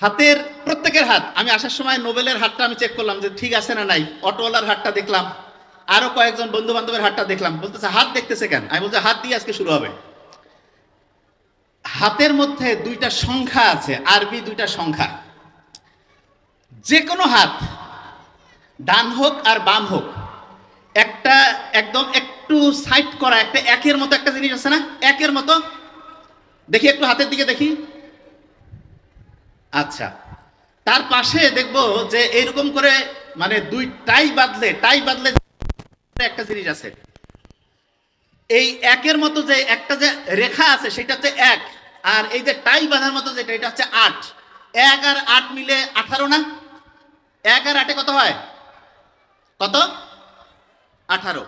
হাতের প্রত্যেকের হাত। আমি আসার সময় নোবেলের হাতটা আমি চেক করলাম যে ঠিক আছে না নাই? অটোওয়ালার হাতটা দেখলাম। আরও কয়েকজন বন্ধু বান্ধবের হাতটা দেখলাম। বলতেছে, হাত দেখতেছে কেন? আমি বলছি, হাত দিয়ে আজকে শুরু হবে। হাতের মধ্যে দুইটা সংখ্যা আছে, আরবি দুইটা সংখ্যা। যে কোনো হাত, ডান হোক আর বাম হোক, একটা একদম একটু সাইড করা, একটা একের মতো একটা জিনিস আছে না? একের মতো। দেখি একটু হাতের দিকে দেখি। আচ্ছা তার পাশে দেখব যে এরকম করে মানে দুই টাই বাদলে টাই বাদলে একটা জিনিস আছে। এই একের মতো যে একটা যে রেখা আছে, সেটা হচ্ছে এক, আর এই যে টাই বাঁধার মতো যেটা, এটা হচ্ছে আট। এক আর আট মিলে আঠারো না? এক আর আটে কত হয়? কত? আঠারো।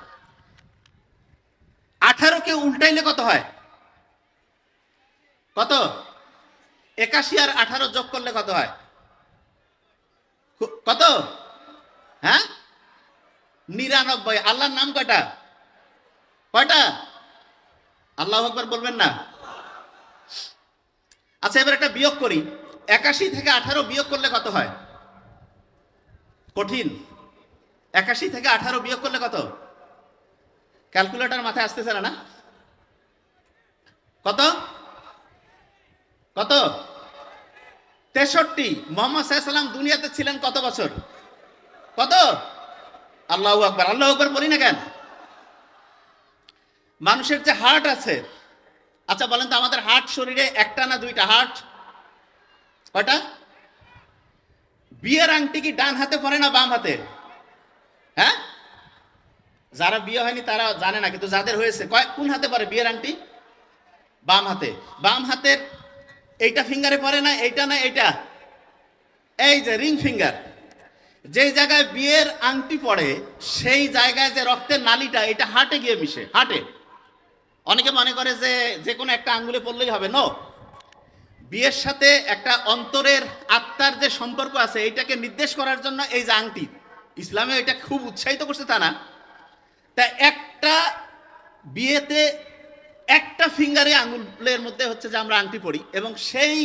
আঠারোকে উল্টাইলে কত হয়? কত? একাশি আর আঠারো যোগ করলে কত হয়? কত? হ্যাঁ? নিরানব্বই। আল্লাহর নাম কয়টা? কয়টা? আল্লাহ আকবর বলবেন না? আচ্ছা এবার একটা বিয়োগ করি। একাশি থেকে আঠারো বিয়োগ করলে কত হয়? কঠিন। একাশি থেকে আঠারো বিয়োগ করলে কত? ক্যালকুলেটর মাথায় আসতেছে না? কত? কত? তেষট্টি, মোহাম্মদ সাল্লাম দুনিয়াতে ছিলেন কত বছর? কত? আল্লাহ আকবর আল্লাহ আকবর বলি না কেন? মানুষের যে হার্ট আছে আচ্ছা বলেন তো আমাদের হার্ট শরীরে একটা না দুইটা হার্ট কয়টা? বিয়ের আংটি কি ডান হাতে পরে না বাম হাতে? হ্যাঁ? যারা বিয়ে হয়নি তারা জানে না, কিন্তু যাদের হয়েছে কোন হাতে পরে বিয়ের আংটি? বাম হাতে। বাম হাতের এইটা ফিঙ্গারে পরে না, এইটা না, এইটা? এই যে রিং ফিঙ্গার যেই জায়গায় বিয়ের আংটি পড়ে, সেই জায়গায় যে রক্তের নালিটা, এটা হাটে গিয়ে মিশে, হাটে। অনেকে মনে করে যে যে কোনো একটা আঙ্গুলে পড়লেই হবে। নো বিয়ের সাথে একটা অন্তরের আত্মার যে সম্পর্ক আছে, এইটাকে নির্দেশ করার জন্য এই যে আংটি ইসলামে এটা খুব উৎসাহিত করছে তা না। তা একটা বিয়েতে একটা ফিঙ্গারে আঙুলের মধ্যে হচ্ছে যে আমরা আংটি পড়ি এবং সেই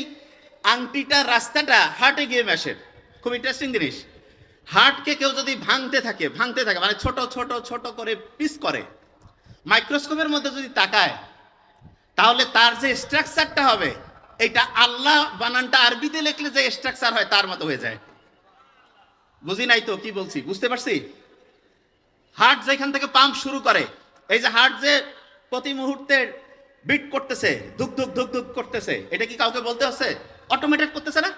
আংটিটার রাস্তাটা হার্টে গিয়ে মেশে। খুব ইন্টারেস্টিং জিনিস। হার্টকে কেউ যদি ভাঙতে থাকে ভাঙতে থাকে মানে ছোট ছোট ছোট করে পিস করে মাইক্রোস্কোপের মধ্যে যদি তাকায়, তাহলে তার যে স্ট্রাকচারটা হবে, এটা আল্লাহ বানানটা আরবিতে লিখলে যে স্ট্রাকচার হয়, তার মতো হয়ে যায়। বুঝি নাই তো কি বলছি? বুঝতে পারছি? হার্ট যেখান থেকে পাম্প শুরু করে, এই যে হার্ট যে প্রতি মুহূর্তে বিট করতেছে, ধুক ধুক ধুক ধুক করতেছে। এটা কি কাউকে বলতে হচ্ছে? অটোমেটেড করতেছে না?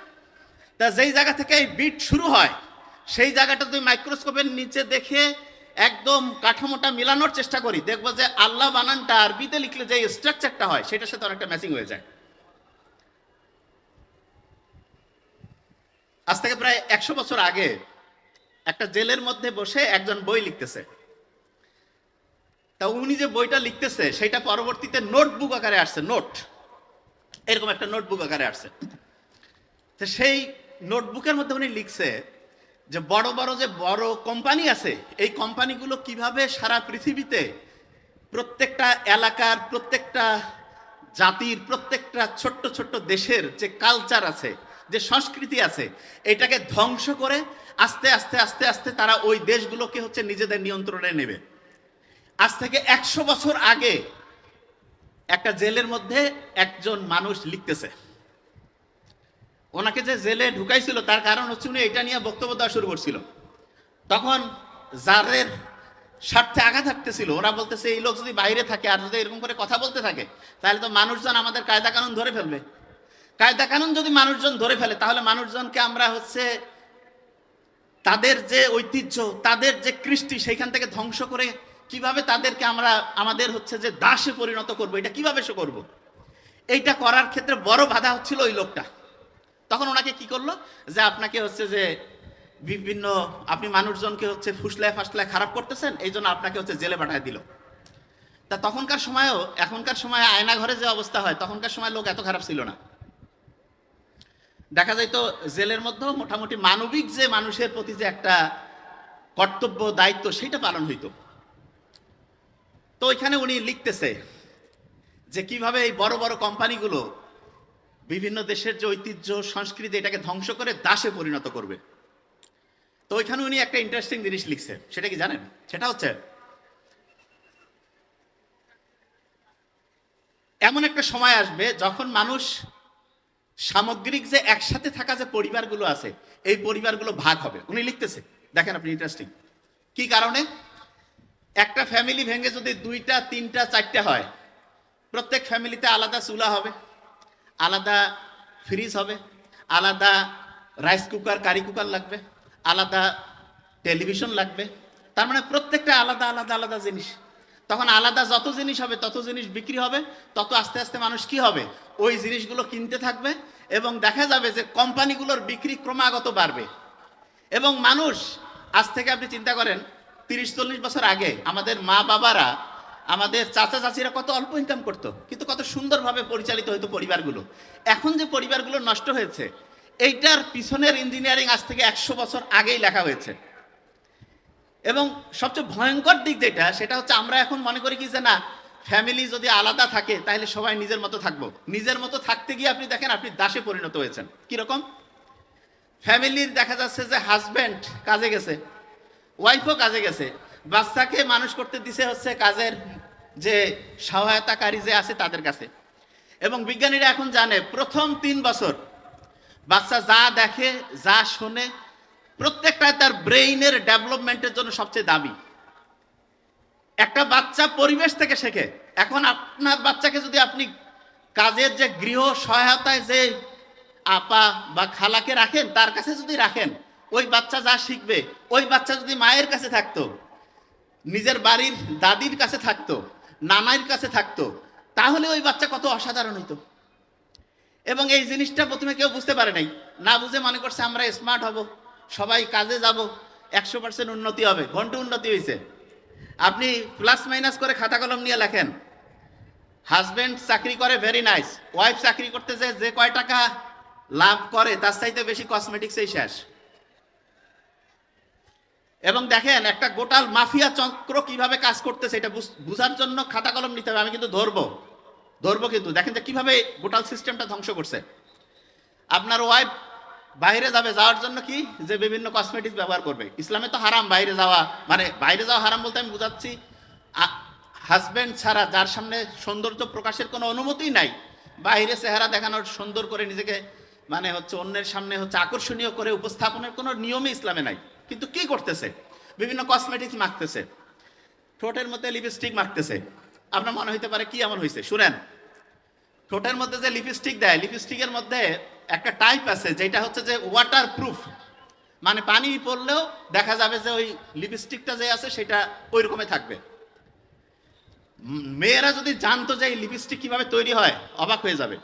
তা যেই জায়গা থেকে এই বিট শুরু হয়, সেই জায়গাটা তুই মাইক্রোস্কোপের নিচে দেখে একদম কাঠামোটা মিলানোর চেষ্টা করি, দেখব যে আল্লাহ বানানটা আরবিতে লিখলে যে স্ট্রাকচারটা হয়, সেটার সাথে অনেকটা ম্যাচিং হয়ে যায়। আজ থেকে প্রায় একশো বছর আগে একটা জেলের মধ্যে বসে একজন বই লিখতেছে। তা উনি যে বইটা লিখতেছে, সেটা পরবর্তীতে নোটবুক আকারে আসছে, নোট। এরকম একটা নোটবুক আকারে আসছে। তো সেই নোটবুকের মধ্যে উনি লিখছে যে, বড় বড় যে বড় কোম্পানি আছে, এই কোম্পানিগুলো কীভাবে সারা পৃথিবীতে প্রত্যেকটা এলাকার, প্রত্যেকটা জাতির, প্রত্যেকটা ছোট্ট ছোট্ট দেশের যে কালচার আছে, যে সংস্কৃতি আছে, এটাকে ধ্বংস করে আস্তে আস্তে আস্তে আস্তে তারা ওই দেশগুলোকে হচ্ছে নিজেদের নিয়ন্ত্রণে নেবে। আজ থেকে একশো বছর আগে একটা জেলের মধ্যে একজন মানুষ লিখতেছে। ওনাকে যে জেলে ঢুকাইছিল, তার কারণ হচ্ছে উনি এটা নিয়ে বক্তব্য দেওয়া শুরু করছিল। তখন যাদের স্বার্থে আঘাত থাকতেছিল ওরা বলতেছে, এই লোক যদি বাইরে থাকে আর যদি এরকম করে কথা বলতে থাকে, তাহলে তো মানুষজন আমাদের কায়দা কানুন ধরে ফেলবে। কায়দা কানুন যদি মানুষজন ধরে ফেলে, তাহলে মানুষজনকে আমরা হচ্ছে তাদের যে ঐতিহ্য, তাদের যে কৃষ্টি, সেইখান থেকে ধ্বংস করে কীভাবে তাদেরকে আমরা, আমাদের হচ্ছে যে দাসে পরিণত করব, এটা কীভাবে সে করব? এইটা করার ক্ষেত্রে বড় বাধা হচ্ছিল ওই লোকটা। তখন ওনাকে কি করল? যে আপনাকে হচ্ছে যে বিভিন্ন, আপনি মানুষজনকে হচ্ছে ফুসলায় ফাসলায় খারাপ করতেছেন, এই জন্য আপনাকে হচ্ছে জেলে পাঠায় দিল। তা তখনকার সময়ও, এখনকার সময় আয়না ঘরে যে অবস্থা হয়, তখনকার সময় লোক এত খারাপ ছিল না। দেখা যায় তো জেলের মধ্যেও মোটামুটি মানবিক যে মানুষের প্রতি যে একটা কর্তব্য, দায়িত্ব, সেটা পালন হইতো। তো ওইখানে উনি লিখতেছে যে কীভাবে এই বড় বড় কোম্পানিগুলো বিভিন্ন দেশের যে ঐতিহ্য, সংস্কৃতি, এটাকে ধ্বংস করে দাসে পরিণত করবে। তো ওইখানে উনি একটা ইন্টারেস্টিং জিনিস লিখছে। সেটা কি জানেন? সেটা হচ্ছে, এমন একটা সময় আসবে যখন মানুষ সামগ্রিক যে একসাথে থাকা যে পরিবারগুলো আছে, এই পরিবারগুলো ভাগ হবে। উনি লিখতেছে, দেখেন আপনি ইন্টারেস্টিং কি কারণে? একটা ফ্যামিলি ভেঙে যদি দুইটা, তিনটা, চারটা হয়, প্রত্যেক ফ্যামিলিতে আলাদা চুলা হবে, আলাদা ফ্রিজ হবে, আলাদা রাইস কুকার কারি কুকার লাগবে, আলাদা টেলিভিশন লাগবে, তার মানে প্রত্যেকটা আলাদা আলাদা আলাদা জিনিস। তখন আলাদা যত জিনিস হবে, তত জিনিস বিক্রি হবে, তত আস্তে আস্তে মানুষ কি হবে? ওই জিনিসগুলো কিনতে থাকবে এবং দেখা যাবে যে কোম্পানিগুলোর বিক্রি ক্রমাগত বাড়বে। এবং মানুষ, আজ থেকে আপনি চিন্তা করেন তিরিশ, চল্লিশ বছর আগে আমাদের মা বাবারা, আমাদের চাচা চাচিরা কত অল্প ইনকাম করতো, কিন্তু কত সুন্দরভাবে পরিচালিত হতো পরিবারগুলো। এখন যে পরিবারগুলো নষ্ট হয়েছে, এইটার পিছনের ইঞ্জিনিয়ারিং আজ থেকে একশো বছর আগেই লেখা হয়েছে। এবং সবচেয়ে ভয়ঙ্কর দিক যেটা, সেটা হচ্ছে আমরা এখন মনে করি কি যে না ফ্যামিলি যদি আলাদা থাকে তাহলে সবাই নিজের মতো থাকব। নিজের মতো থাকতে গিয়ে আপনি দেখেন, আপনি দাসে পরিণত হয়েছেন। কীরকম? ফ্যামিলির দেখা যাচ্ছে যে হাজব্যান্ড কাজে গেছে। ওয়াইফও কাজে গেছে। বাচ্চাকে মানুষ করতে দিছে হচ্ছে কাজের যে সহায়তাকারী যে আছে তাদের কাছে। এবং বিজ্ঞানীরা এখন জানে, প্রথম তিন বছর বাচ্চা যা দেখে, যা শোনে প্রত্যেকটাই তার ব্রেইনের ডেভেলপমেন্টের জন্য সবচেয়ে দামি। একটা বাচ্চা পরিবেশ থেকে শেখে। এখন আপনার বাচ্চাকে যদি আপনি কাজের যে গৃহ সহায়তায় যে আপা বা খালাকে রাখেন, তার কাছে যদি রাখেন ওই বাচ্চা যা শিখবে, ওই বাচ্চা যদি মায়ের কাছে থাকতো, নিজের বাড়ির দাদির কাছে থাকতো নানার কাছে থাকতো, তাহলে ওই বাচ্চা কত অসাধারণ হইতো। এবং এই জিনিসটা প্রথমে কেউ বুঝতে পারে নাই। না বুঝে মনে করছে আমরা স্মার্ট হব, সবাই কাজে যাব, একশো পার্সেন্ট উন্নতি হবে, ঘণ্টা উন্নতি হয়েছে আপনি প্লাস মাইনাস করে খাতা কলম নিয়ে লেখেন হাজবেন্ড চাকরি করে ভেরি নাইস ওয়াইফ চাকরি করতে যে যে কয় টাকা লাভ করে, তার চাইতে বেশি কসমেটিক্সেই শেষ। এবং দেখেন একটা গোটাল মাফিয়া চক্র কীভাবে কাজ করতেছে, এটা বুঝ- বুঝার জন্য খাতা কলম নিতে হবে, আমি কিন্তু ধরবো। ধরবো কিন্তু। দেখেন যে কীভাবে গোটাল সিস্টেমটা ধ্বংস করছে। আপনার ওয়াইফ বাইরে যাবে, যাওয়ার জন্য কি? যে বিভিন্ন কসমেটিক্স ব্যবহার করবে। ইসলামে তো হারাম বাইরে যাওয়া। মানে বাইরে যাওয়া হারাম বলতে আমি বুঝাচ্ছি হাজব্যান্ড ছাড়া যার সামনে সৌন্দর্য প্রকাশের কোনো অনুমতিই নাই, বাইরে চেহারা দেখানোর সুন্দর করে নিজেকে মানে হচ্ছে অন্যের সামনে হচ্ছে আকর্ষণীয় করে উপস্থাপনের কোনো নিয়মই ইসলামে নাই। কিন্তু কি করতেছে? বিভিন্ন কসমেটিক্স মাখতেছে। ঠোঁটের মধ্যে লিপস্টিক মাখতেছে। আপনার মনে হইতে পারে, কি এমন হয়েছে শুনেন, ঠোঁটের মধ্যে যে লিপস্টিক দেয় লিপস্টিকের মধ্যে একটা টাইপ আছে, যেটা হচ্ছে যে ওয়াটার প্রুফ মানে পানি পড়লেও দেখা যাবে যে ওই লিপস্টিকটা যে আছে, সেটা ওই রকমই থাকবে। মেয়েরা যদি জানতো যে এই লিপস্টিক কীভাবে তৈরি হয়, অবাক হয়ে যাবে।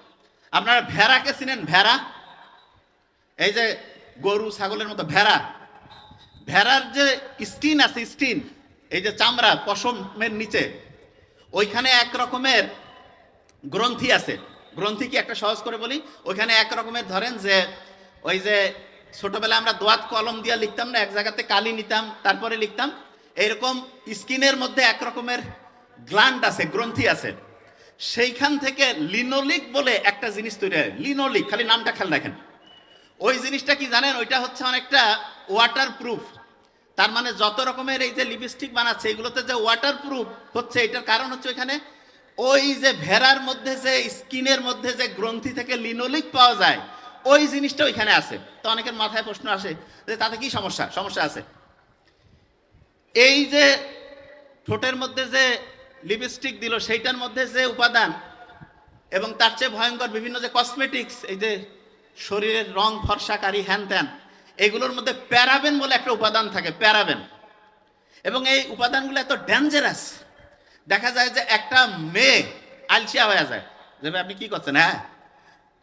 আপনারা ভেড়াকে চিনেন? ভেড়া? এই যে গরু, ছাগলের মতো ভেড়া ভেড়ার যে স্কিন আছে স্কিন এই যে চামড়া পশমের নিচে, ওইখানে এক রকমের গ্রন্থি আছে। গ্রন্থি কি একটা সহজ করে বলি? ওইখানে এক রকমের ধরেন যে, ওই যে ছোটবেলায় আমরা দোয়াত কলম দিয়ে লিখতাম না, এক জায়গাতে কালি নিতাম, তারপরে লিখতাম, এইরকম স্কিনের মধ্যে এক রকমের গ্ল্যান্ড আছে, গ্রন্থি আছে। সেইখান থেকে লিনোলিক বলে একটা জিনিস তৈরি হয়, লিনোলিক, খালি নামটা খেয়াল রাখেন। ওই জিনিসটা কি জানেন? ওইটা হচ্ছে অনেকটা ওয়াটার প্রুফ তার মানে যত রকমের এই যে লিপস্টিক বানাচ্ছে, এগুলোতে যে ওয়াটার প্রুফ হচ্ছে, এটার কারণ হচ্ছে ওইখানে ওই যে ভেড়ার মধ্যে যে স্কিনের মধ্যে যে গ্রন্থি থেকে লিনোলিক পাওয়া যায়, ওই জিনিসটা ওইখানে আছে। তো অনেকের মাথায় প্রশ্ন আসে যে তাতে কি সমস্যা? সমস্যা আছে। এই যে ঠোঁটের মধ্যে যে লিপস্টিক দিল, সেইটার মধ্যে যে উপাদান এবং তার চেয়ে ভয়ঙ্কর বিভিন্ন যে কসমেটিক্স এই যে শরীরের রং ফর্সাকারী হ্যান ত্যান এগুলোর মধ্যে প্যারাবেন বলে একটা উপাদান থাকে, প্যারাবেন। এবং এই উপাদানগুলো এত ডেঞ্জারাস দেখা যায় যে একটা মেয়ে আলসিয়া হয়ে যায়। যে আপনি কি করছেন হ্যাঁ?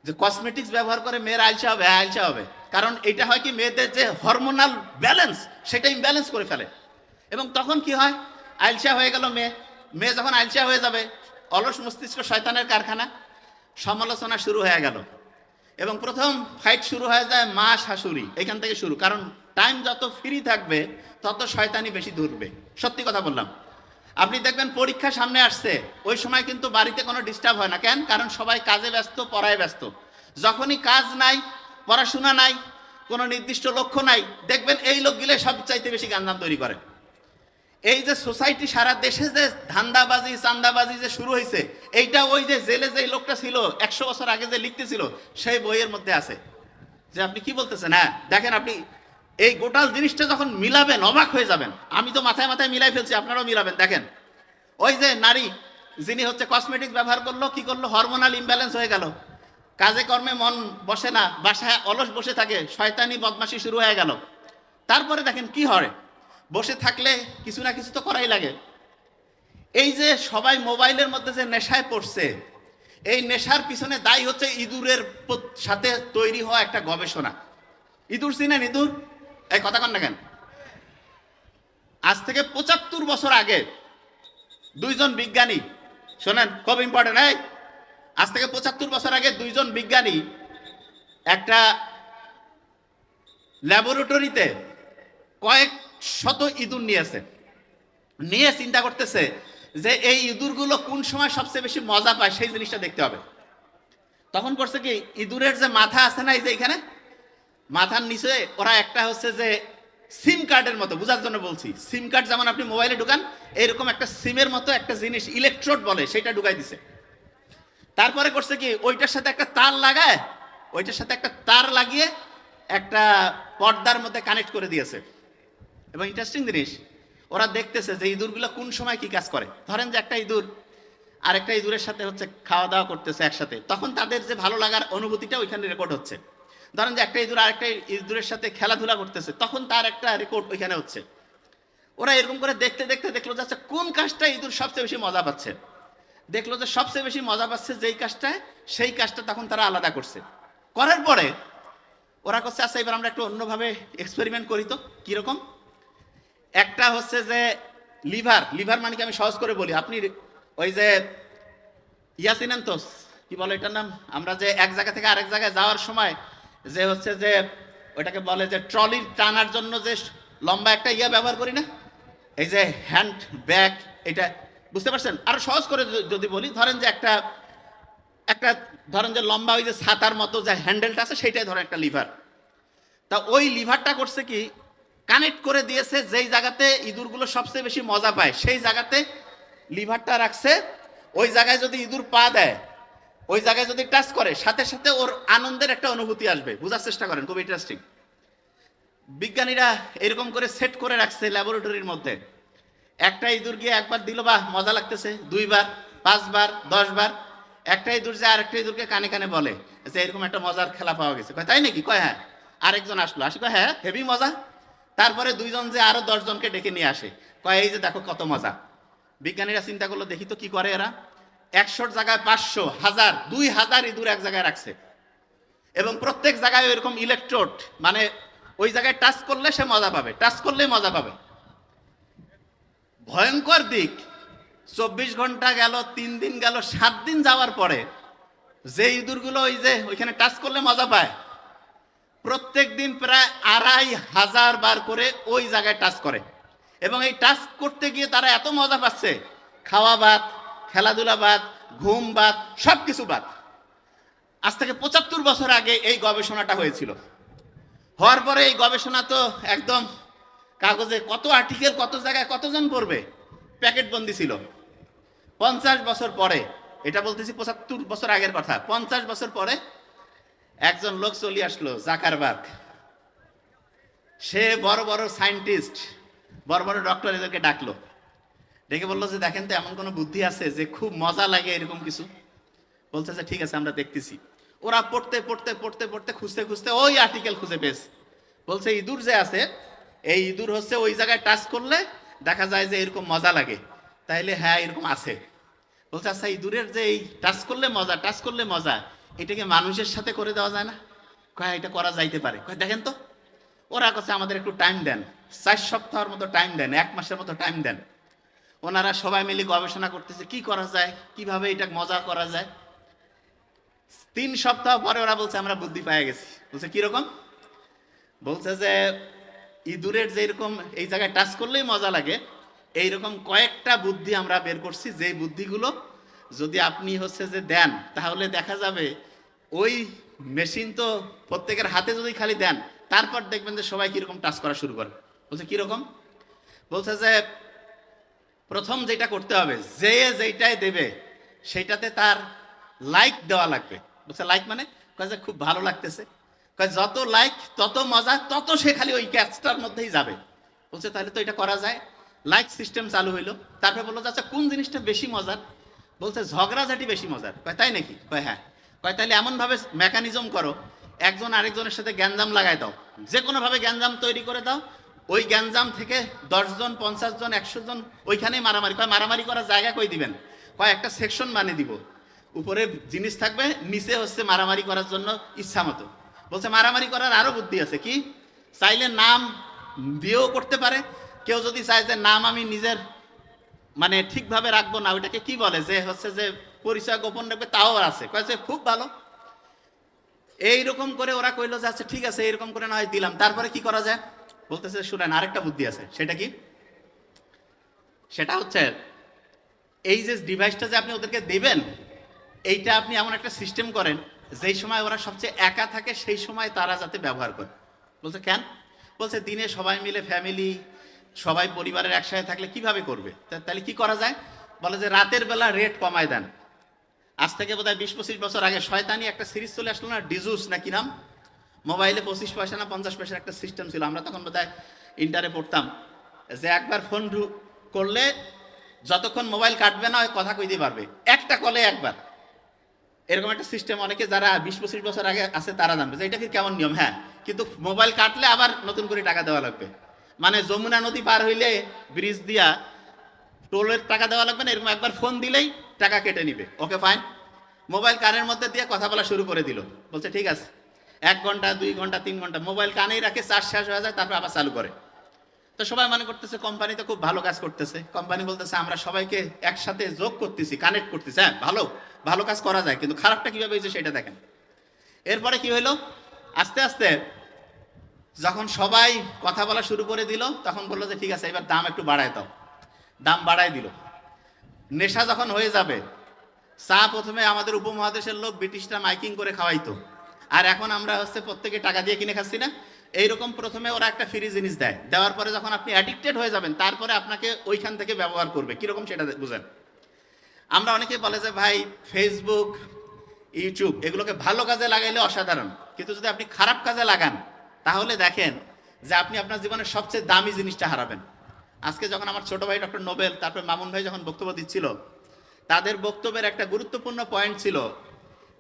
যে কসমেটিক্স ব্যবহার করে মেয়ের আলসা হবে হ্যাঁ আলসা হবে। কারণ এটা হয় কি, মেয়েদের যে হরমোনাল ব্যালেন্স সেটা ইমব্যালেন্স করে ফেলে। এবং তখন কি হয়? আলসা হয়ে গেল মেয়ে। মেয়ে যখন আলসা হয়ে যাবে, অলস মস্তিষ্ক শয়তানের কারখানা। সমালোচনা শুরু হয়ে গেল। এবং প্রথম ফাইট শুরু হয়ে যায় মা শাশুড়ি, এখান থেকে শুরু। কারণ টাইম যত ফ্রি থাকবে, তত শয়তানি বেশি ধরবে। সত্যি কথা বললাম। আপনি দেখবেন পরীক্ষা সামনে আসছে, ওই সময় কিন্তু বাড়িতে কোনো ডিস্টার্ব হয় না। কেন? কারণ সবাই কাজে ব্যস্ত, পড়ায় ব্যস্ত। যখনই কাজ নাই, পড়াশোনা নাই, কোনো নির্দিষ্ট লক্ষ্য নাই, দেখবেন এই লোকগুলো সব চাইতে বেশি গাঞ্জাম তৈরি করে। এই যে সোসাইটি সারা দেশে যে ধান্দাবাজি, চান্দাবাজি যে শুরু হয়েছে, এইটা ওই যে জেলে যে লোকটা ছিল, একশো বছর আগে যে লিখতেছিল, সেই বইয়ের মধ্যে আছে। যে আপনি কি বলতেছেন? হ্যাঁ দেখেন আপনি, এই গোটাল জিনিসটা যখন মিলাবেন, অবাক হয়ে যাবেন। আমি তো মাথায় মাথায় মিলাই ফেলছি, আপনারাও মিলাবেন। দেখেন, ওই যে নারী, যিনি হচ্ছে কসমেটিক্স ব্যবহার করল, কি করল? হরমোনাল ইমব্যালেন্স হয়ে গেল। কাজে কর্মে মন বসে না, বাসায় অলস বসে থাকে, শয়তানি বদমাশি শুরু হয়ে গেল। তারপরে দেখেন কি হয়? বসে থাকলে কিছু না কিছু তো করাই লাগে। এই যে সবাই মোবাইলের মধ্যে যে নেশায় পড়ছে, এই নেশার পিছনে দায়ী হচ্ছে ইঁদুরের সাথে তৈরি হওয়া একটা গবেষণা। ইঁদুর চিনেন ইঁদুর? এই কথা কন না কেন? আজ থেকে পঁচাত্তর বছর আগে দুইজন বিজ্ঞানী, শোনেন, খুব ইম্পর্টেন্ট এই, আজ থেকে পঁচাত্তর বছর আগে দুইজন বিজ্ঞানী একটা ল্যাবরেটরিতে কয়েক শত ইঁদুর নিয়েছে নিয়ে চিন্তা করতেছে যে এই ইঁদুরগুলো কোন সময় সবচেয়ে বেশি মজা পায় সেই জিনিসটা দেখতে হবে। তখন করছে কি, ইঁদুরের যে মাথা আছে না এই যে এখানে, মাথার নিচে ওরা একটা হচ্ছে যে সিম কার্ডের মতো, বোঝার জন্য বলছি। সিম কার্ড যেমন আপনি মোবাইলে ঢুকান, এরকম একটা সিমের মতো একটা জিনিস ইলেকট্রোড বলে, সেটা ঢুকাই দিছে। তারপরে করছে কি, ওইটার সাথে একটা তার লাগায়, ওইটার সাথে একটা তার লাগিয়ে একটা পর্দার মধ্যে কানেক্ট করে দিয়েছে। এবং ইন্টারেস্টিং জিনিস, ওরা দেখতেছে যে ইঁদুরগুলো কোন সময় কি কাজ করে। ধরেন যে একটা ইঁদুর আর একটা ইঁদুরের সাথে হচ্ছে খাওয়া দাওয়া করতেছে একসাথে, তখন তাদের যে ভালো লাগার অনুভূতিটা ওইখানে রেকর্ড হচ্ছে। ধরেন যে একটা ইঁদুর আরেকটা ইঁদুরের সাথে খেলাধুলা করতেছে, তখন তার একটা রেকর্ড ওইখানে হচ্ছে। ওরা এরকম করে দেখতে দেখতে দেখল যে আচ্ছা কোন কাজটা ইঁদুর সবচেয়ে বেশি মজা পাচ্ছে? দেখল যে সবচেয়ে বেশি মজা পাচ্ছে যেই কাজটায় সেই কাজটা তখন তারা আলাদা করছে। করার পরে ওরা করছে আচ্ছা এবার আমরা একটু অন্যভাবে এক্সপেরিমেন্ট করি তো, কীরকম? একটা হচ্ছে যে লিভার লিভার মানে কি আমি সহজ করে বলি। আপনি ওই যে ইয়াসিনেন তো কি বলে এটার নাম? আমরা যে এক জায়গা থেকে আরেক জায়গায় যাওয়ার সময় যে হচ্ছে যে ওটাকে বলে যে ট্রলি টানার জন্য যে লম্বা একটা ইয়া ব্যবহার করি না? এই যে হ্যান্ড, ব্যাগ, এটা, বুঝতে পারছেন? আরও সহজ করে যদি বলি, ধরেন যে একটা একটা, ধরেন যে লম্বা ওই যে ছাতার মতো যে হ্যান্ডেলটা আছে, সেটাই ধরেন একটা লিভার। তা ওই লিভারটা করছে কি কানেক্ট করে দিয়েছে যেই জায়গাতে ইঁদুরগুলো সবচেয়ে বেশি মজা পায়, সেই জায়গাতে লিভারটা রাখছে, ওই জায়গায় যদি ইঁদুর পা দেয়, ওই জায়গায় যদি টাচ করে, সাথে সাথে ওর আনন্দের একটা অনুভূতি আসবে। বোঝার চেষ্টা করেন খুব ইন্টারেস্টিং বিজ্ঞানীরা এরকম করে সেট করে রাখছে ল্যাবরেটরির মধ্যে। একটা ইঁদুর গিয়ে একবার দিল বা মজা লাগতেছে। দুইবার, পাঁচবার, দশবার। একটা ইঁদুর যে আরেকটা ইঁদুরকে কানে কানে বলে যে, এরকম একটা মজার খেলা পাওয়া গেছে। তাই নাকি? কয় হ্যাঁ। আরেকজন আসলো, আসে কয় হ্যাঁ হেভি মজা। তারপরে দুইজন যে আরও দশজনকে ডেকে নিয়ে আসে। কয়, এই যে দেখো কত মজা। বিজ্ঞানীরা চিন্তা করল, দেখি তো কি করে এরা? একশোর জায়গায় পাঁচশো, হাজার, দুই হাজার ইঁদুর এক জায়গায় রাখছে। এবং প্রত্যেক জায়গায় এরকম ইলেকট্রোড মানে ওই জায়গায় টাচ করলে সে মজা পাবে টাচ করলেই মজা পাবে। ভয়ঙ্কর দিক। চব্বিশ ঘণ্টা গেল, তিন দিন গেল, সাত দিন যাওয়ার পরে যে ইঁদুরগুলো ওই যে ওইখানে টাচ করলে মজা পায় প্রত্যেক দিন প্রায় আড়াই হাজার বার করে ওই জায়গায় টাচ করে। এবং এই টাচ করতে গিয়ে তারা এত মজা পাচ্ছে। খাওয়া বাদ, খেলাধুলা বাদ, ঘুম বাদ সব কিছু বাদ। আজ থেকে পঁচাত্তর বছর আগে এই গবেষণাটা হয়েছিল। হওয়ার পরে এই গবেষণা তো একদম কাগজে কত আর্টিকেল কত জায়গায় কতজন পড়বে? প্যাকেট বন্দি ছিল। পঞ্চাশ বছর পরে, এটা বলতেছি পঁচাত্তর বছর আগের কথা, পঞ্চাশ বছর পরে একজন লোক চলে আসলো, জাকারবার্গ। সে বড় বড় সায়েন্টিস্ট, বড় বড় ডক্টর এদেরকে ডাকলো। ডেকে বলল যে, দেখেন তো, এমন কোনো বুদ্ধি আছে যে খুব মজা লাগে এরকম কিছু? বলছে যে, ঠিক আছে, আমরা দেখতেছি। ওরা পড়তে পড়তে পড়তে পড়তে খুঁজতে খুঁজতে ওই আর্টিকেল খুঁজে পেয়েছে। বলছে, ইঁদুর যে আছে, এই ইঁদুর হচ্ছে ওই জায়গায় টাচ করলে দেখা যায় যে এরকম মজা লাগে। তাইলে হ্যাঁ এরকম আছে। বলছে আচ্ছা ইঁদুরের যে এই টাচ করলে মজা টাচ করলে মজা এটাকে মানুষের সাথে করে দেওয়া যায় না? কয়, এটা করা যাইতে পারে। কয়, দেখেন তো, ওরা কাছে আমাদের একটু টাইম দেন। চার সপ্তাহের মতো টাইম দেন, এক মাসের মতো টাইম দেন। ওনারা সবাই মিলে গবেষণা করতেছে, কি করা যায়? কীভাবে এটা মজা করা যায়? তিন সপ্তাহ পরে ওরা বলছে, আমরা বুদ্ধি পেয়ে গেছি। বলছে কীরকম বলছে যে, ইঁদুরের যেরকম এই জায়গায় টাচ করলেই মজা লাগে, এইরকম কয়েকটা বুদ্ধি আমরা বের করছি। যেই বুদ্ধিগুলো যদি আপনি হচ্ছে যে দেন, তাহলে দেখা যাবে ওই মেশিন তো প্রত্যেকের হাতে যদি খালি দেন, তারপর দেখবেন যে সবাই কীরকম টাচ করা শুরু করে। বলছে, কীরকম? বলছে যে, প্রথম যেটা করতে হবে, যে যেইটাই দেবে সেইটাতে তার লাইক দেওয়া লাগবে। বলছে লাইক মানে? যে, খুব ভালো লাগতেছে। যত লাইক তত মজা, তত সে খালি ওই ক্যাচটার মধ্যেই যাবে। বলছে, তাহলে তো এটা করা যায়। লাইক সিস্টেম চালু হইল। তারপরে বলল আচ্ছা কোন জিনিসটা বেশি মজার? বলছে, ঝগড়াঝাটি বেশি মজার। কয়, তাই নাকি? কয় হ্যাঁ। কয় তাহলে এমনভাবে মেকানিজম করো, একজন আরেকজনের সাথে গ্যাঞ্জাম লাগাই দাও। যে কোনোভাবে গ্যাঞ্জাম তৈরি করে দাও, ওই গ্যাঞ্জাম থেকে দশজন পঞ্চাশ জন একশো জন ওইখানেই মারামারি, কয়, মারামারি করার জায়গা কই দিবেন? কয়, একটা সেকশন বানিয়ে দিব। উপরে জিনিস থাকবে, নিচে হচ্ছে মারামারি করার জন্য ইচ্ছা মতো। বলছে, মারামারি করার আরও বুদ্ধি আছে কি? চাইলে নাম দিয়েও করতে পারে। কেউ যদি চায় যে, নাম আমি নিজের মানে ঠিকভাবে রাখব না, ওইটাকে কি বলে? যে হচ্ছে যে পরিচয় গোপন রাখবে, তাও আছে। কয়েছে, খুব ভালো। এইরকম করে ওরা কইলো যে আচ্ছা ঠিক আছে এরকম করে না হয় দিলাম। তারপরে কি করা যায়? বলতেছে, শুনেন, আরেকটা বুদ্ধি আছে। সেটা কি? সেটা হচ্ছে, এই যে ডিভাইসটা যে আপনি ওদেরকে দেবেন, এইটা আপনি এমন একটা সিস্টেম করেন, যেই সময় ওরা সবচেয়ে একা থাকে, সেই সময় তারা যাতে ব্যবহার করে। বলছে, কেন? বলছে, দিনে সবাই মিলে ফ্যামিলি সবাই পরিবারের একসাথে থাকলে কীভাবে করবে? তাহলে কি করা যায়? বলে যে, রাতের বেলা রেট কমায় দেন। আজ থেকে বোধহয় বিশ পঁচিশ বছর আগে শয়তানি একটা সিরিজ চলে আসলো না? ডিজুস না কি নাম? মোবাইলে পঁচিশ পয়সা না পঞ্চাশ পয়সার একটা সিস্টেম ছিল। আমরা তখন বোধহয় ইন্টারে পড়তাম। যে একবার ফোন করলে যতক্ষণ মোবাইল কাটবে না, ওই কথা কইতে পারবে। একটা কলে একবার। এরকম একটা সিস্টেম অনেকে যারা বিশ পঁচিশ বছর আগে আছে, তারা জানবে যে এটা কি কেমন নিয়ম? হ্যাঁ কিন্তু মোবাইল কাটলে আবার নতুন করে টাকা দেওয়া লাগবে। মানে যমুনা নদী পার হইলে ব্রিজ দিয়া টোলের টাকা দেওয়া লাগবে না, এরকম একবার ফোন দিলেই টাকা কেটে নিবে। ওকে ফাইন মোবাইল কানের মধ্যে দিয়ে কথা বলা শুরু করে দিল। বলছে, ঠিক আছে। এক ঘণ্টা, দুই ঘণ্টা, তিন ঘণ্টা মোবাইল কানেই রাখে, চার্জ শেষ হয়ে যায়, তারপর আবার চালু করে। তো সবাই মনে করতেছে কোম্পানি তো খুব ভালো কাজ করতেছে। কোম্পানি বলতেছে, আমরা সবাইকে একসাথে যোগ করতেছি কানেক্ট করতেছি। হ্যাঁ ভালো ভালো কাজ করা যায়, কিন্তু খারাপটা কীভাবে হয়েছে সেটা দেখেন। এরপরে কি হইল? আস্তে আস্তে যখন সবাই কথা বলা শুরু করে দিল, তখন বলল যে, ঠিক আছে, এবার দাম একটু বাড়ায় দাও। দাম বাড়ায় দিল। নেশা যখন হয়ে যাবে, চা প্রথমে আমাদের উপমহাদেশের লোক ব্রিটিশরা মাইকিং করে খাওয়াইতো। আর এখন আমরা হচ্ছে প্রত্যেকে টাকা দিয়ে কিনে খাচ্ছি না। এইরকম প্রথমে ওরা একটা ফ্রি জিনিস দেয়। দেওয়ার পরে যখন আপনি অ্যাডিক্টেড হয়ে যাবেন, তারপরে আপনাকে ওইখান থেকে ব্যবহার করবে। কীরকম সেটা বুঝেন? আমরা অনেকে বলে যে, ভাই ফেসবুক ইউটিউব এগুলোকে ভালো কাজে লাগাইলে অসাধারণ। কিন্তু যদি আপনি খারাপ কাজে লাগান, তাহলে দেখেন যে আপনি আপনার জীবনের সবচেয়ে দামি জিনিসটা হারাবেন। আজকে যখন আমার ছোট ভাই ডক্টর নোবেল, তারপর মামুন ভাই যখন বক্তব্য দিচ্ছিল, তাদের বক্তব্যের একটা গুরুত্বপূর্ণ পয়েন্ট ছিল,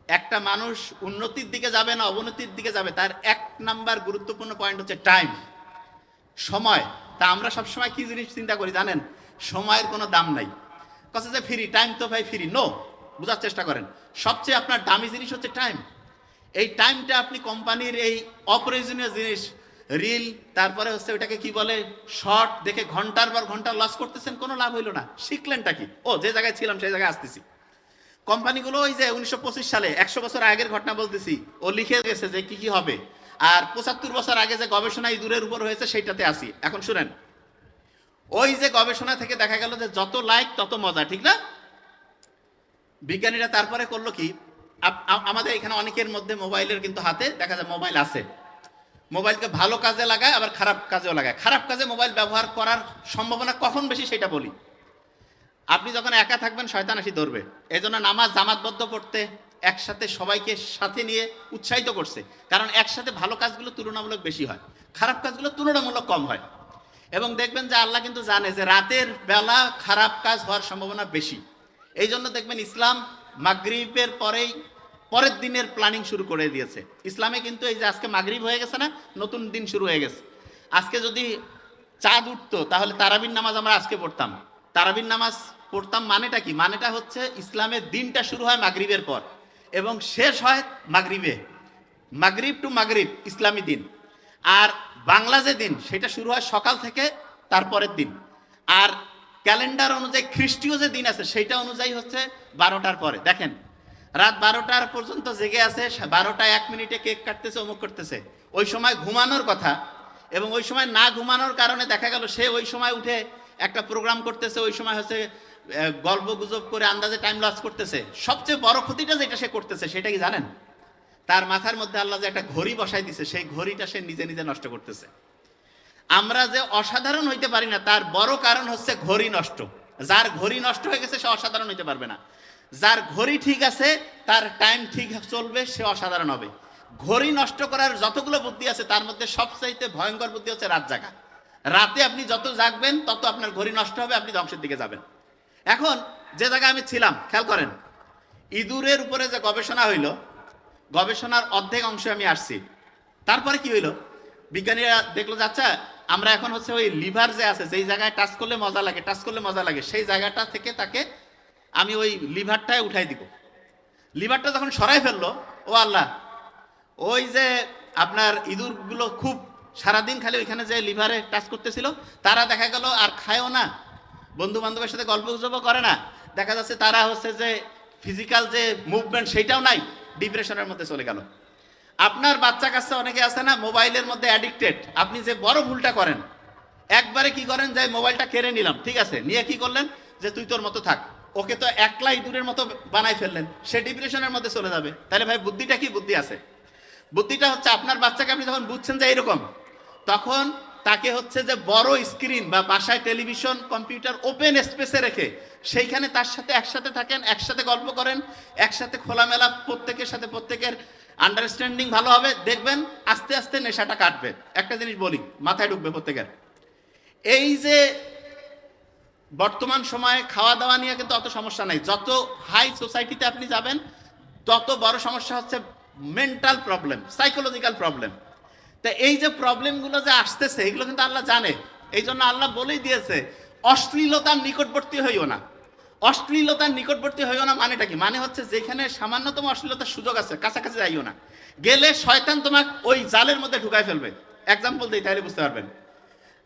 একটা মানুষ উন্নতির দিকে যাবে না, অবনতির দিকে যাবে, তার এক নাম্বার গুরুত্বপূর্ণ পয়েন্ট হচ্ছে টাইম সময়। তা আমরা সবসময় কি জিনিস চিন্তা করি জানেন? সময়ের কোনো দাম নাই। কথা যে ফ্রি টাইম তো ভাই ফ্রি নো বোঝার চেষ্টা করেন। সবচেয়ে আপনার দামি জিনিস হচ্ছে টাইম এই টাইমটা আপনি কোম্পানির এই অপ্রয়োজনীয় জিনিস রিল, তারপরে হচ্ছে ওটাকে কি বলে? শর্ট দেখে ঘণ্টার পর ঘণ্টা লস করতেছেন, কোনো লাভ হইল না। শিখলেনটা কি? ও, যে জায়গায় ছিলাম সেই জায়গায় আসতেছি। কোম্পানিগুলো ওই যে উনিশশো পঁচিশ সালে, একশো বছর আগের ঘটনা বলতেছি, ও লিখে গেছে যে কি কি হবে। আর পঁচাত্তর বছর আগে যে গবেষণা ইঁদুরের উপর হয়েছে, সেইটাতে আসি। এখন শুনেন, ওই যে গবেষণা থেকে দেখা গেল যে যত লাইক তত মজা, ঠিক না? বিজ্ঞানীরা তারপরে করল কি আমাদের এখানে অনেকের মধ্যে মোবাইলের কিন্তু হাতে দেখা যায় মোবাইল আছে। মোবাইলকে ভালো কাজে লাগায়, আবার খারাপ কাজেও লাগায়। খারাপ কাজে মোবাইল ব্যবহার করার সম্ভাবনা কখন বেশি সেটা বলি। আপনি যখন একা থাকবেন, শয়তান আসি ধরবে। এই জন্য নামাজ জামাতবদ্ধ পড়তে একসাথে সবাইকে সাথে নিয়ে উৎসাহিত করছে। কারণ একসাথে ভালো কাজগুলো তুলনামূলক বেশি হয়। খারাপ কাজগুলো তুলনামূলক কম হয়। এবং দেখবেন যে আল্লাহ কিন্তু জানে যে রাতের বেলা খারাপ কাজ হওয়ার সম্ভাবনা বেশি। এই জন্য দেখবেন ইসলাম মাগরিবের পরেই পরের দিনের প্ল্যানিং শুরু করে দিয়েছে। ইসলামে কিন্তু এই যে আজকে মাগরিব হয়ে গেছে না, নতুন দিন শুরু হয়ে গেছে। আজকে যদি চাঁদ উঠতো, তাহলে তারাবির নামাজ আমরা আজকে পড়তাম। তারাবির নামাজ পড়তাম মানেটা কি? মানেটা হচ্ছে ইসলামের দিনটা শুরু হয় মাগরিবের পর এবং শেষ হয় মাগরিবে। মাগরিব টু মাগরিব, ইসলামী দিন। আর বাংলা যে দিন, সেটা শুরু হয় সকাল থেকে তারপরের দিন। আর ক্যালেন্ডার অনুযায়ী খ্রিস্টীয় যে দিন আছে, সেটা অনুযায়ী হচ্ছে বারোটার পরে। দেখেন রাত বারোটার পর্যন্ত জেগে আছে বারোটা এক মিনিটে কেক কাটতেছে, অমুক করতেছে। ওই সময় ঘুমানোর কথা এবং ওই সময় না ঘুমানোর কারণে দেখা গেল সে ওই সময় উঠে একটা প্রোগ্রাম করতেছে, ওই সময় হচ্ছে গল্প গুজব করে আন্দাজে টাইম লস করতেছে। সবচেয়ে বড় ক্ষতিটা যেটা সে করতেছে, সেটা কি জানেন? তার মাথার মধ্যে আল্লাহ যে একটা ঘড়ি বসাই দিছে, সেই ঘড়িটা সে নিজে নিজে নষ্ট করতেছে। আমরা যে অসাধারণ হইতে পারি না, তার বড় কারণ হচ্ছে ঘড়ি নষ্ট। যার ঘড়ি নষ্ট হয়ে গেছে, সে অসাধারণ হইতে পারবে না। যার ঘড়ি ঠিক আছে, তার টাইম ঠিক চলবে, সে অসাধারণ হবে। ঘড়ি নষ্ট করার যতগুলো বুদ্ধি আছে, তার মধ্যে সবচাইতে ভয়ঙ্কর বুদ্ধি হচ্ছে রাত জাগা। রাতে আপনি যত জাগবেন, তত আপনার ঘড়ি নষ্ট হবে, আপনি ধ্বংসের দিকে যাবেন। এখন যে জায়গায় আমি ছিলাম, খেয়াল করেন, ইঁদুরের উপরে যে গবেষণা হইল, গবেষণার অর্ধেক অংশে আমি আসছি। তারপরে কি হইল? বিজ্ঞানীরা দেখল যে আচ্ছা আমরা এখন হচ্ছে ওই লিভার যে আছে, যেই জায়গায় টাচ করলে মজা লাগে টাচ করলে মজা লাগে, সেই জায়গাটা থেকে তাকে আমি ওই লিভারটায় উঠাই দিব। লিভারটা যখন সরাই ফেলল, ও আল্লাহ, ওই যে আপনার ইঁদুরগুলো খুব সারাদিন খালি ওইখানে যে লিভারে টাচ করতেছিল, তারা দেখা গেল আর খায়ও না। বন্ধু বান্ধবের সাথে গল্প গুজবও করে না। দেখা যাচ্ছে তারা হচ্ছে যে ফিজিক্যাল যে মুভমেন্ট সেটাও নাই ডিপ্রেশনের মধ্যে চলে গেল। আপনার বাচ্চা কাচ্চা অনেকে আছে না, মোবাইলের মধ্যে অ্যাডিক্টেড আপনি যে বড় ভুলটা করেন, একবারে কি করেন, যে মোবাইলটা কেড়ে নিলাম, ঠিক আছে? নিয়ে কি করলেন? যে তুই তোর মতো থাক। ওকে তো একলাই দূরের মতো বানাই ফেললেন, সে ডিপ্রেশনের মধ্যে চলে যাবে। তাহলে ভাই, বুদ্ধিটা কি? বুদ্ধি আছে। বুদ্ধিটা হচ্ছে আপনার বাচ্চাকে আপনি যখন বুঝছেন যে এরকম, তখন তাকে হচ্ছে যে বড় স্ক্রিন বা বাসায় টেলিভিশন কম্পিউটার ওপেন স্পেসে রেখে সেইখানে তার সাথে একসাথে থাকেন, একসাথে গল্প করেন, একসাথে খোলামেলা প্রত্যেকের সাথে প্রত্যেকের আন্ডারস্ট্যান্ডিং ভালো হবে। দেখবেন আস্তে আস্তে নেশাটা কাটবে। একটা জিনিস বলি, মাথায় ঢুকবে প্রত্যেকের। এই যে বর্তমান সময়ে খাওয়া দাওয়া নিয়ে কিন্তু অত সমস্যা নাই। যত হাই সোসাইটিতে আপনি যাবেন, তত বড় সমস্যা হচ্ছে মেন্টাল প্রবলেম সাইকোলজিক্যাল প্রবলেম তা এই যে প্রবলেমগুলো যে আসতেছে, এগুলো কিন্তু আল্লাহ জানে। এই জন্য আল্লাহ বলেই দিয়েছে, অশ্লীলতার নিকটবর্তী হইও না। অশ্লীলতার নিকটবর্তী হইও না মানেটা কি? মানে হচ্ছে যেখানে সামান্যতম অশ্লীলতার সুযোগ আছে, কাছাকাছি যাইও না। গেলে শয়তান তোমাকে ওই জালের মধ্যে ঢুকায় ফেলবে। এক্সাম্পল দিই, তাহলে বুঝতে পারবেন।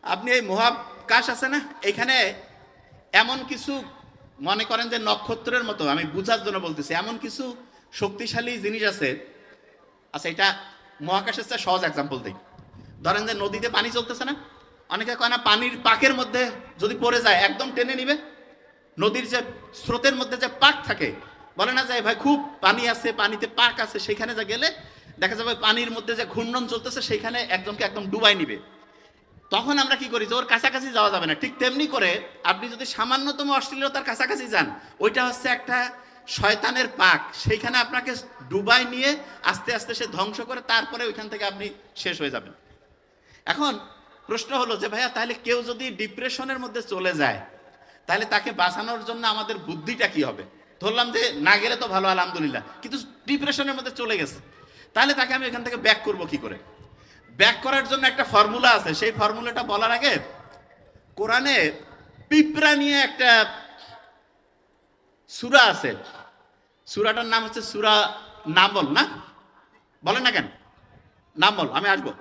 আপনি এই মহাকাশ আছে না, এখানে এমন কিছু মনে করেন যে নক্ষত্রের মতো, আমি বুঝার জন্য বলতেছি, এমন কিছু শক্তিশালী জিনিস আছে। আচ্ছা এটা মহাকাশের চেয়ে সহজ এক্সাম্পল দিই। ধরেন যে নদীতে পানি চলতেছে না, অনেকে কয় না, পানির পাকের মধ্যে যদি পড়ে যায়, একদম টেনে নিবে। নদীর যে স্রোতের মধ্যে যে পাক থাকে, বলে না যে, ভাই, খুব পানি আছে, পানিতে পাক আছে, সেখানে যা গেলে দেখা যাবে পানির মধ্যে যে ঘূর্ণন চলতেছে, সেখানে একজনকে একদম ডুবাই নিবে। তখন আমরা কি করি যে ওর কাছাকাছি যাওয়া যাবে না। ঠিক তেমনি করে আপনি যদি সামান্যতম অশ্লীলতার কাছাকাছি যান, ওইটা হচ্ছে একটা শয়তানের পাক। সেইখানে আপনাকে ডুবাই নিয়ে আস্তে আস্তে সে ধ্বংস করে তারপরে ওইখান থেকে আপনি শেষ হয়ে যাবেন। এখন প্রশ্ন হলো যে, ভাইয়া, তাহলে কেউ যদি ডিপ্রেশনের মধ্যে চলে যায়, তাহলে তাকে বাঁচানোর জন্য আমাদের বুদ্ধিটা কি হবে? ধরলাম যে, না গেলে তো ভালো, আলহামদুলিল্লাহ। কিন্তু ডিপ্রেশনের মধ্যে চলে গেছে। তাহলে তাকে আমি এখান থেকে ব্যাক করব কি করে? ব্যাক করার জন্য একটা ফর্মুলা আছে। সেই ফর্মুলাটা বলার আগে কোরআনে পিঁপড়া নিয়ে একটা সুরা আছে। সুরাটার নাম হচ্ছে সুরা নামল, না? বলেন না কেন? নামল, আমি আসব।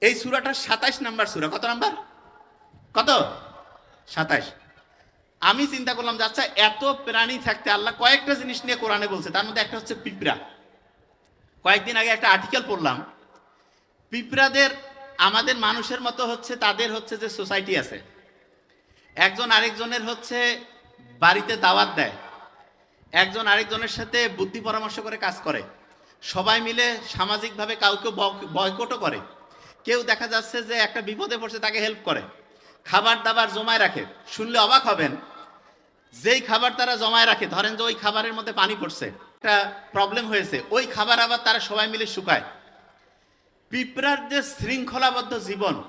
এই সুরাটার সাতাইশ নাম্বার সুরা। কত নাম্বার? কত? সাতাইশ। আমি চিন্তা করলাম যে আচ্ছা এত প্রাণী থাকতে আল্লাহ কয়েকটা জিনিস নিয়ে কোরআনে বলছে, তার মধ্যে একটা হচ্ছে পিঁপড়া। কয়েকদিন আগে একটা আর্টিকেল পড়লাম পিঁপড়াদের, আমাদের মানুষের মতো হচ্ছে, তাদের হচ্ছে যে সোসাইটি আছে। একজন আরেকজনের হচ্ছে বাড়িতে দাওয়াত দেয়। একজন আরেকজনের সাথে বুদ্ধি পরামর্শ করে কাজ করে। সবাই মিলে সামাজিকভাবে কাউকে বয়কটও করে। কেউ দেখা যাচ্ছে যে একটা বিপদে পড়ছে, তাকে হেল্প করে। খাবার দাবার জমায় রাখে। শুনলে অবাক হবেন, যেই খাবার তারা জমায় রাখে, ধরেন যে ওই খাবারের মধ্যে পানি পড়ছে, একটা প্রবলেম হয়েছে, ওই খাবার আবার তারা সবাই মিলে শুকায়। পিঁপড়ার যে শৃঙ্খলাবদ্ধ জীবন,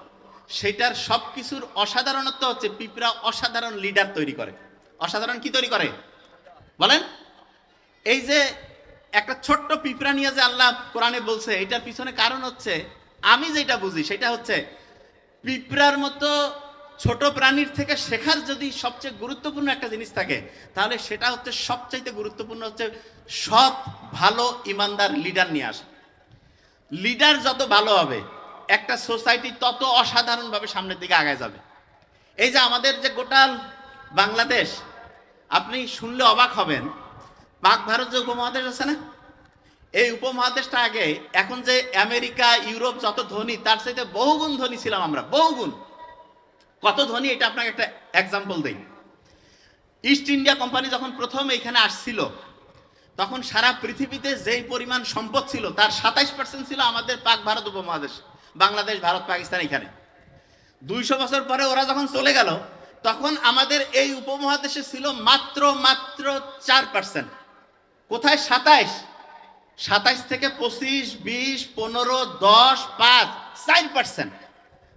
সেটার সব কিছুর অসাধারণত্ব হচ্ছে পিঁপড়া অসাধারণ লিডার তৈরি করে। অসাধারণ কি তৈরি করে? বলেন। এই যে একটা ছোট্ট পিঁপড়া নিয়ে যে আল্লাহ কোরআনে বলছে, এটার পিছনে কারণ হচ্ছে, আমি যেটা বুঝি, সেটা হচ্ছে পিঁপড়ার মতো ছোট প্রাণীর থেকে শেখার যদি সবচেয়ে গুরুত্বপূর্ণ একটা জিনিস থাকে, তাহলে সেটা হচ্ছে সবচাইতে গুরুত্বপূর্ণ হচ্ছে সৎ, ভালো, ইমানদার লিডার নিয়ে আসা। লিডার যত ভালো হবে, একটা সোসাইটি তত অসাধারণভাবে সামনের দিকে আগায় যাবে। এই যে আমাদের যে গোটাল বাংলাদেশ, আপনি শুনলে অবাক হবেন, পাক ভারত যে উপমহাদেশ আছে না? এই উপমহাদেশটা আগে, এখন যে আমেরিকা, ইউরোপ যত ধনী, তার সাথে বহুগুণ ধনী ছিলাম আমরা, বহুগুণ। কত ধনী, এটা আপনাকে একটা এক্সাম্পল দেই। ইস্ট ইন্ডিয়া কোম্পানি যখন প্রথম এখানে আসছিল তখন সারা পৃথিবীতে যেই পরিমাণ সম্পদ ছিল, তার সাতাইশ পার্সেন্ট ছিল আমাদের পাক ভারত উপমহাদেশ। বাংলাদেশ, ভারত, পাকিস্তান এখানে। দুইশো বছর পরে ওরা যখন চলে গেল, তখন আমাদের এই উপমহাদেশে ছিল মাত্র মাত্র চার পার্সেন্ট কোথায় সাতাইশ? সাতাইশ থেকে পঁচিশ, বিশ, পনেরো, দশ, পাঁচ, চার পার্সেন্ট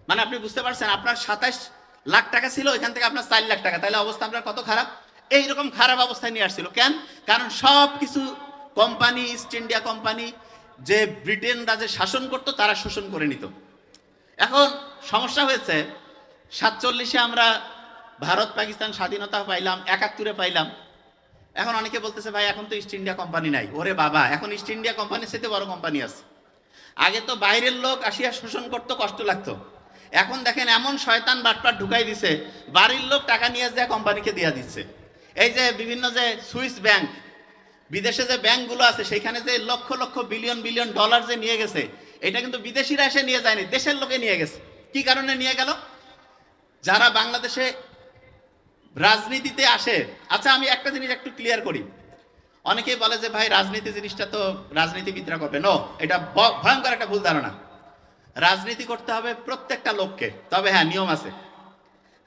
মানে আপনি বুঝতে পারছেন, আপনার সাতাইশ লাখ টাকা ছিল এখান থেকে আপনার চার লাখ টাকা। তাহলে অবস্থা আপনার কত খারাপ? এইরকম খারাপ অবস্থায় নিয়ে আসছিল। কেন? কারণ সব কিছু কোম্পানি ইস্ট ইন্ডিয়া কোম্পানি যে ব্রিটেন রাজে শাসন করতো, তারা শোষণ করে নিত। এখন সমস্যা হয়েছে, সাতচল্লিশে আমরা ভারত পাকিস্তান স্বাধীনতা পাইলাম, একাত্তরে পাইলাম। এখন অনেকে বলতেছে, ভাই, এখন তো ইস্ট ইন্ডিয়া কোম্পানি নাই। ওরে বাবা, এখন ইস্ট ইন্ডিয়া কোম্পানির সাথে বড় কোম্পানি আছে। আগে তো বাইরের লোক আসিয়া শোষণ করতো, কষ্ট লাগতো। এখন দেখেন, এমন শয়তান বাটপাট ঢুকাই দিছে, বাড়ির লোক টাকা নিয়ে যায় কোম্পানিকে দিয়ে দিচ্ছে। এই যে বিভিন্ন যে সুইস ব্যাংক, বিদেশে যে ব্যাংকগুলো আছে, সেখানে যে lakh lakh billion billion dollar যে নিয়ে গেছে, এটা কিন্তু বিদেশিরা এসে নিয়ে যায়নি, দেশের লোকে নিয়ে গেছে। কি কারণে নিয়ে গেল? যারা বাংলাদেশে রাজনীতিতে আসে আচ্ছা আমি একটা জিনিস একটু ক্লিয়ার করি। অনেকেই বলে যে, ভাই, রাজনীতি জিনিসটা তো রাজনীতিবিদরা করবে। নো এটা ভয়ঙ্কর একটা ভুল ধারণা। রাজনীতি করতে হবে প্রত্যেকটা লোককে, তবে হ্যাঁ নিয়ম আছে।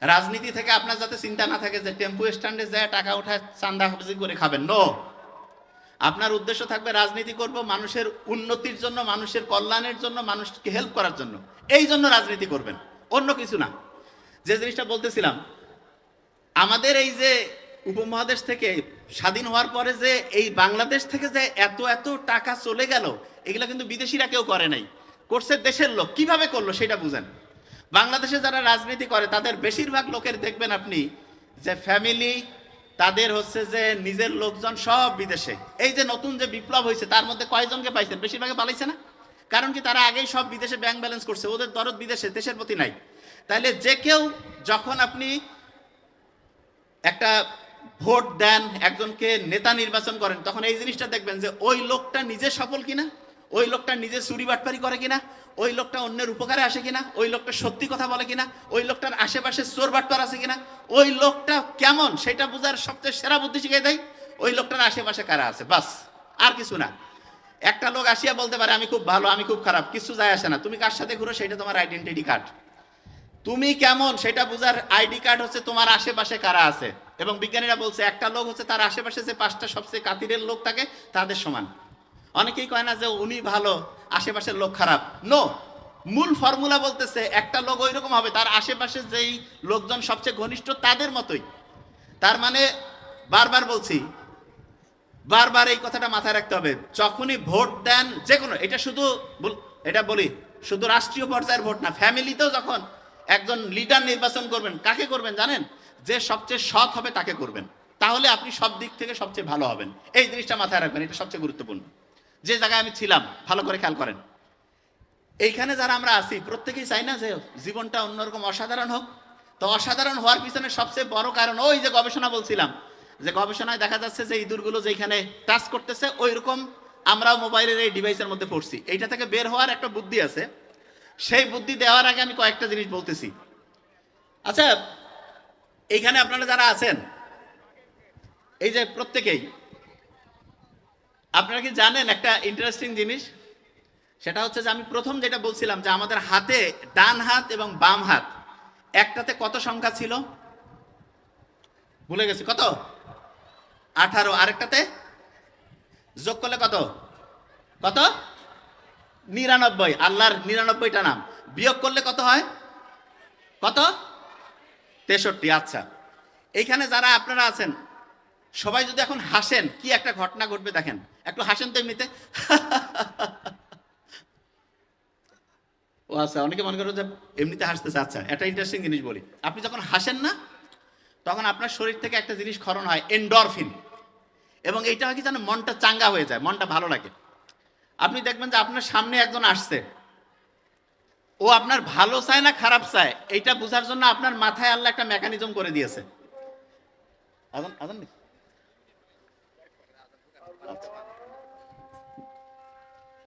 রাজনীতি থেকে আপনার যাতে চিন্তা না থাকে যে টেম্পু স্ট্যান্ডে যায়, টাকা উঠায় চান্দা হাফিজি করে খাবেন। নো আপনার উদ্দেশ্য থাকবে রাজনীতি করব মানুষের উন্নতির জন্য, মানুষের কল্যাণের জন্য, মানুষকে হেল্প করার জন্য। এই জন্য রাজনীতি করবেন, অন্য কিছু না। যে জিনিসটা বলতেছিলাম, আমাদের এই যে উপমহাদেশ থেকে স্বাধীন হওয়ার পরে যে এই বাংলাদেশ থেকে যে এত এত টাকা চলে গেল, এগুলো কিন্তু বিদেশিরা কেউ করে নাই। করছে দেশের লোক। কীভাবে করল সেটা বুঝেন। বাংলাদেশে যারা রাজনীতি করে, তাদের বেশিরভাগ লোকের দেখবেন আপনি যে ফ্যামিলি তাদের হচ্ছে যে নিজের লোকজন সব বিদেশে। এই যে নতুন যে বিপ্লব হয়েছে, তার মধ্যে কয়জনকে পাইছেন? বেশিরভাগে পালাইছে না? কারণ কি, তারা আগেই সব বিদেশে ব্যাংক ব্যালেন্স করছে, ওদের দরদ বিদেশে, দেশের প্রতি নাই। তাহলে যে কেউ যখন আপনি একটা ভোট দেন, একজনকে নেতা নির্বাচন করেন, তখন এই জিনিসটা দেখবেন যে ওই লোকটা নিজে সফল কিনা? ওই লোকটা নিজে চুরি বাটপারি করে কিনা? ওই লোকটা অন্যের উপকারে আসে কিনা? ওই লোকটা সত্যি কথা বলে কিনা? ওই লোকটার আশেপাশে চোর বাটপার আছে কিনা? ওই লোকটা কেমন? সেটা বোঝার সবচেয়ে সেরা বুদ্ধি শিখিয়ে দেয় ওই লোকটার আশেপাশে কারা আছে? বাস, আর কিছু না। একটা লোক আসিয়া বলতে পারে, আমি খুব ভালো, আমি খুব খারাপ, কিছু যায় আসে না। তুমি কার সাথে ঘুরো? সেটা তোমার আইডেন্টিটি কার্ড তুমি কেমন? সেটা বোঝার আইডি কার্ড হচ্ছে তোমার আশেপাশে কারা আছে? এবং বিজ্ঞানীরা বলছে, একটা লোক হচ্ছে তার আশেপাশে যে পাঁচটা সবচেয়ে কাতিরের লোক থাকে, তাদের সমান। অনেকেই কয় না যে উনি ভালো আশেপাশের লোক খারাপ। নো মূল ফর্মুলা বলতেছে একটা লোক ওই রকম হবে, তার আশেপাশে যেই লোকজন সবচেয়ে ঘনিষ্ঠ তাদের মতোই। তার মানে বারবার বলছি, বারবার এই কথাটা মাথায় রাখতে হবে। যখনই ভোট দেন যে কোনো এটা শুধু এটা বলি, শুধু রাষ্ট্রীয় পর্যায়ের ভোট না ফ্যামিলিতেও যখন একজন লিডার নির্বাচন করবেন, কাকে করবেন জানেন? যে সবচেয়ে সৎ হবে তাকে করবেন। তাহলে আপনি সব দিক থেকে সবচেয়ে ভালো হবেন। এই জিনিসটা মাথায় রাখবেন, এটা সবচেয়ে গুরুত্বপূর্ণ। যে জায়গায় আমি ছিলাম, ভালো করে খেয়াল করেন। এইখানে যারা আমরা আছি, প্রত্যেকেই চাই না যে জীবনটা অন্যরকম অসাধারণ হোক। তো অসাধারণ হওয়ার পিছনে সবচেয়ে বড় কারণ ওই যে গবেষণা বলছিলাম। যে গবেষণায় দেখা যাচ্ছে যে ইঁদুরগুলো যেখানে টাচ করতেছে ওই রকম আমরাও মোবাইলের এই ডিভাইসের মধ্যে পড়ছি। এইটা থেকে বের হওয়ার একটা বুদ্ধি আছে। সেই বুদ্ধি দেওয়ার আগে আমি কয়েকটা জিনিস বলতেছি। আচ্ছা এইখানে আপনারা যারা আছেন, এই যে প্রত্যেকেই আপনারা কি জানেন একটা ইন্টারেস্টিং জিনিস? সেটা হচ্ছে যে আমি প্রথম যেটা বলছিলাম যে আমাদের হাতে ডান হাত এবং বাম হাত, একটাতে কত সংখ্যা ছিল? ভুলে গেছি, কত? আঠারো, আরেকটাতে? যোগ করলে কত? কত? নিরানব্বই, আল্লাহর নিরানব্বইটা নাম। বিয়োগ করলে কত হয়? কত? তেষট্টি আচ্ছা। এইখানে যারা আপনারা আছেন, সবাই যদি এখন হাসেন, কি একটা ঘটনা ঘটবে দেখেন। একটু হাসেন তো এমনিতে। ও আচ্ছা অনেকে মনে করো যে এমনিতে হাসতেছে। আচ্ছা একটা ইন্টারেস্টিং জিনিস বলি। আপনি যখন হাসেন না, তখন আপনার শরীর থেকে একটা জিনিস ক্ষরণ হয় এন্ডরফিন এবং এইটা হয় কি জানেন, মনটা চাঙ্গা হয়ে যায়, মনটা ভালো লাগে। আপনি দেখবেন যে আপনার সামনে একজন আসছে। ও আপনার ভালো চায় না খারাপ চায়, এইটা বোঝার জন্য আপনার মাথায় আল্লাহ একটা মেকানিজম করে দিয়েছে। আজান আজান? আচ্ছা।